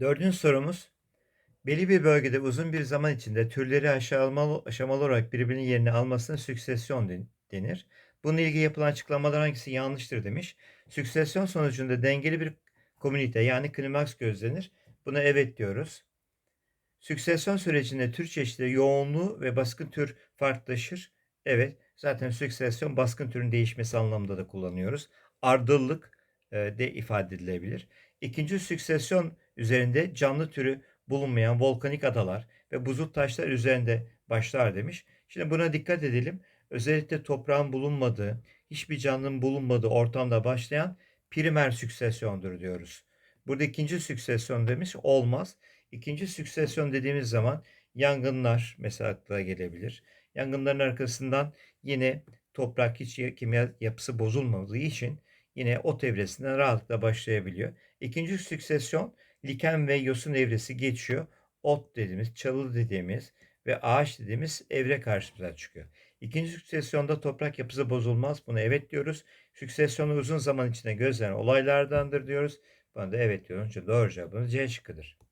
Dördüncü sorumuz. Belli bir bölgede uzun bir zaman içinde türleri aşamalı, aşamalı olarak birbirinin yerini almasına süksesyon den- denir. Bununla ilgili yapılan açıklamalar hangisi yanlıştır demiş. Süksesyon sonucunda dengeli bir komünite yani klimaks gözlenir. Buna evet diyoruz. Süksesyon sürecinde tür çeşitleri yoğunluğu ve baskın tür farklılaşır. Evet, zaten süksesyon baskın türün değişmesi anlamında da kullanıyoruz. Ardıllık de ifade edilebilir. İkinci süksesyon üzerinde canlı türü bulunmayan volkanik adalar ve buzul taşlar üzerinde başlar demiş. Şimdi buna dikkat edelim. Özellikle toprağın bulunmadığı, hiçbir canlının bulunmadığı ortamda başlayan primer süksesyondur diyoruz. Burada ikinci süksesyon demiş olmaz. İkinci süksesyon dediğimiz zaman yangınlar mesela akla gelebilir. Yangınların arkasından yine toprak hiç ya- kimya yapısı bozulmadığı için yine ot evresinden rahatlıkla başlayabiliyor. İkinci süksesyon liken ve yosun evresi geçiyor. Ot dediğimiz, çalı dediğimiz ve ağaç dediğimiz evre karşımıza çıkıyor. İkinci süksesyonda toprak yapısı bozulmaz. Buna evet diyoruz. Süksesyonu uzun zaman içinde gözlenen olaylardandır diyoruz. Buna da evet diyoruz. Doğru cevabımız C şıkkıdır.